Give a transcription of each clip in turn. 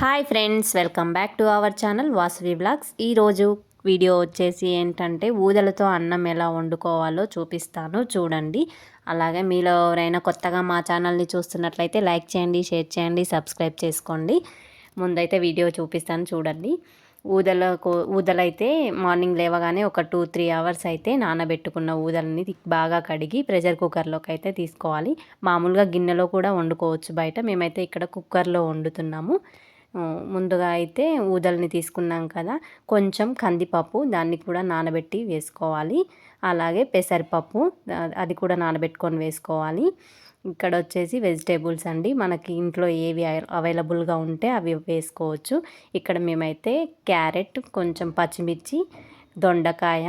Hi friends welcome back to our channel Vasavi blogs ఈరోజు video వచ్చేసి ఏంటంటే ఊదలతో అన్నం ఎలా వండుకోవాలో చూపిస్తాను చూడండి. అలాగే మీలో ఎవరైనా కొత్తగా మా ఛానల్ని చూస్తున్నట్లయితే లైక్ చేయండి షేర్ చేయండి సబ్స్క్రైబ్ చేసుకోండి. ముందైతే వీడియో చూపిస్తాను చూడండి. ఊదలకు ఊదలైతే మార్నింగ్ లేవగానే ఒక టూ త్రీ అవర్స్ అయితే నానబెట్టుకున్న ఊదలని బాగా కడిగి ప్రెషర్ కుక్కర్లోకి అయితే తీసుకోవాలి. మామూలుగా గిన్నెలో కూడా వండుకోవచ్చు బయట. మేమైతే ఇక్కడ కుక్కర్లో వండుతున్నాము. ముందుగా అయితే ఊదల్ని తీసుకున్నాం కదా కొంచెం కందిపప్పు దాన్ని కూడా నానబెట్టి వేసుకోవాలి. అలాగే పెసరపప్పు అది కూడా నానబెట్టుకొని వేసుకోవాలి. ఇక్కడ వచ్చేసి వెజిటేబుల్స్ అండి. మనకి ఇంట్లో ఏవి అవైలబుల్గా ఉంటే అవి వేసుకోవచ్చు. ఇక్కడ మేమైతే క్యారెట్ కొంచెం పచ్చిమిర్చి దొండకాయ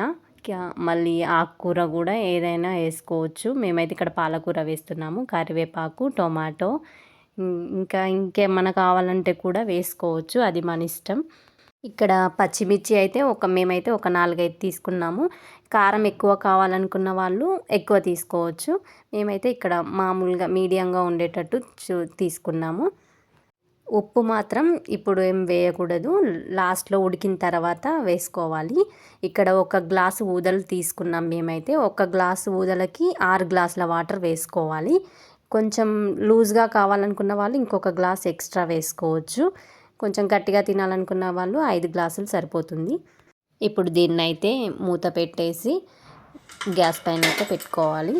మళ్ళీ ఆకుకూర కూడా ఏదైనా వేసుకోవచ్చు. మేమైతే ఇక్కడ పాలకూర వేస్తున్నాము కరివేపాకు టొమాటో ఇంకా ఇంకేమన్నా కావాలంటే కూడా వేసుకోవచ్చు. అది మన ఇష్టం. ఇక్కడ పచ్చిమిర్చి అయితే ఒక మేమైతే ఒక నాలుగైదు తీసుకున్నాము. కారం ఎక్కువ కావాలనుకున్న వాళ్ళు ఎక్కువ తీసుకోవచ్చు. మేమైతే ఇక్కడ మామూలుగా మీడియంగా ఉండేటట్టు చూ తీసుకున్నాము. ఉప్పు మాత్రం ఇప్పుడు ఏం వేయకూడదు. లాస్ట్లో ఉడికిన తర్వాత వేసుకోవాలి. ఇక్కడ ఒక గ్లాసు ఊదలు తీసుకున్నాం మేమైతే. ఒక గ్లాసు ఊదలకి ఆరు గ్లాసుల వాటర్ వేసుకోవాలి. కొంచెం లూజ్గా కావాలనుకున్న వాళ్ళు ఇంకొక గ్లాస్ ఎక్స్ట్రా వేసుకోవచ్చు. కొంచెం గట్టిగా తినాలనుకున్న వాళ్ళు ఐదు గ్లాసులు సరిపోతుంది. ఇప్పుడు దీన్ని అయితే మూత పెట్టేసి గ్యాస్ పైన అయితే పెట్టుకోవాలి.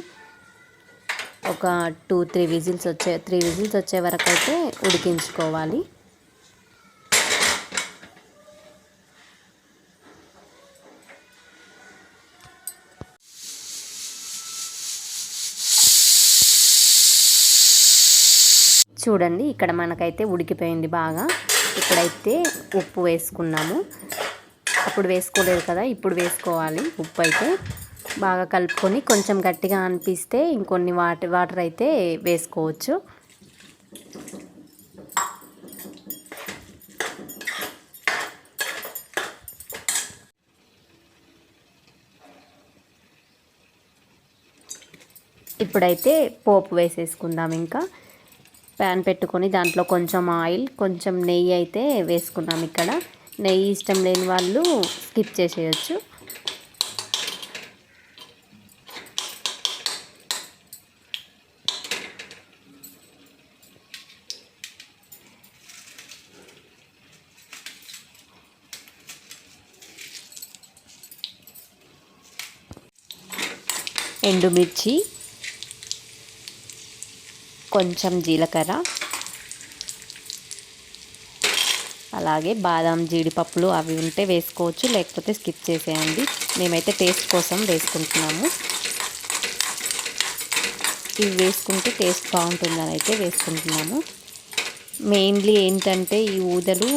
ఒక టూ త్రీ విజిల్స్ వచ్చే త్రీ విజిల్స్ వచ్చే వరకు అయితే ఉడికించుకోవాలి. చూడండి ఇక్కడ మనకైతే ఉడికిపోయింది బాగా. ఇక్కడైతే ఉప్పు వేసుకున్నాము. అప్పుడు వేసుకోలేదు కదా ఇప్పుడు వేసుకోవాలి ఉప్పు అయితే బాగా కలుపుకొని కొంచెం గట్టిగా అనిపిస్తే ఇంకొన్ని వాటర్ వాటర్ అయితే వేసుకోవచ్చు. ఇప్పుడైతే పోపు వేసేసుకుందాం ఇంకా. ప్యాన్ పెట్టుకొని దాంట్లో కొంచెం ఆయిల్ కొంచెం నెయ్యి అయితే వేసుకున్నాం ఇక్కడ. నెయ్యి ఇష్టం లేని వాళ్ళు స్కిప్ చేసేయచ్చు. ఎండుమిర్చి కొంచెం జీలకర్ర. అలాగే బాదం జీడిపప్పులు అవి ఉంటే వేసుకోవచ్చు లేకపోతే స్కిప్ చేసేయండి. మేమైతే టేస్ట్ కోసం వేసుకుంటున్నాము. ఇవి వేసుకుంటే టేస్ట్ బాగుంటుందని అయితే వేసుకుంటున్నాము. మెయిన్లీ ఏంటంటే ఈ ఊదలు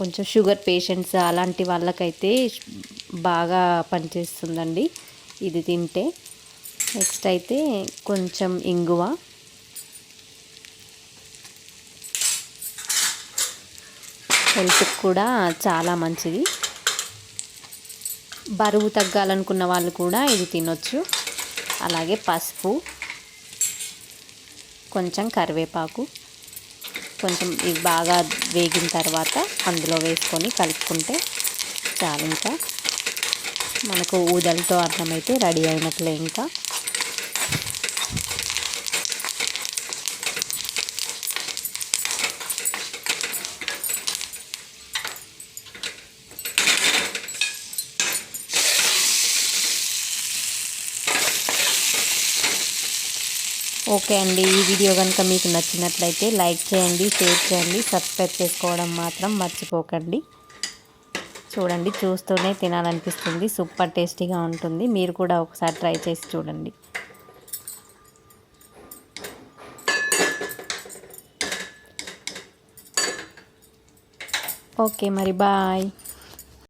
కొంచెం షుగర్ పేషెంట్స్ అలాంటి వాళ్ళకైతే బాగా పనిచేస్తుందండి. ఇది తింటే నెక్స్ట్ అయితే కొంచెం ఇంగువ. హెల్త్కి కూడా చాలా మంచిది. బరువు తగ్గాలనుకున్న వాళ్ళు కూడా ఇది తినొచ్చు. అలాగే పసుపు కొంచెం కరివేపాకు కొంచెం ఇది బాగా వేగిన తర్వాత అందులో వేసుకొని కలుపుకుంటే చాలు ఇంకా. మనకు ఊదలతో అర్థమైతే రెడీ అయినట్లే ఇంకా. ఓకే అండి. ఈ వీడియో కనుక మీకు నచ్చినట్లయితే లైక్ చేయండి షేర్ చేయండి సబ్స్క్రైబ్ చేసుకోవడం మాత్రం మర్చిపోకండి. చూడండి చూస్తూనే తినాలనిపిస్తుంది. సూపర్ టేస్టీగా ఉంటుంది. మీరు కూడా ఒకసారి ట్రై చేసి చూడండి. ఓకే మరి బాయ్.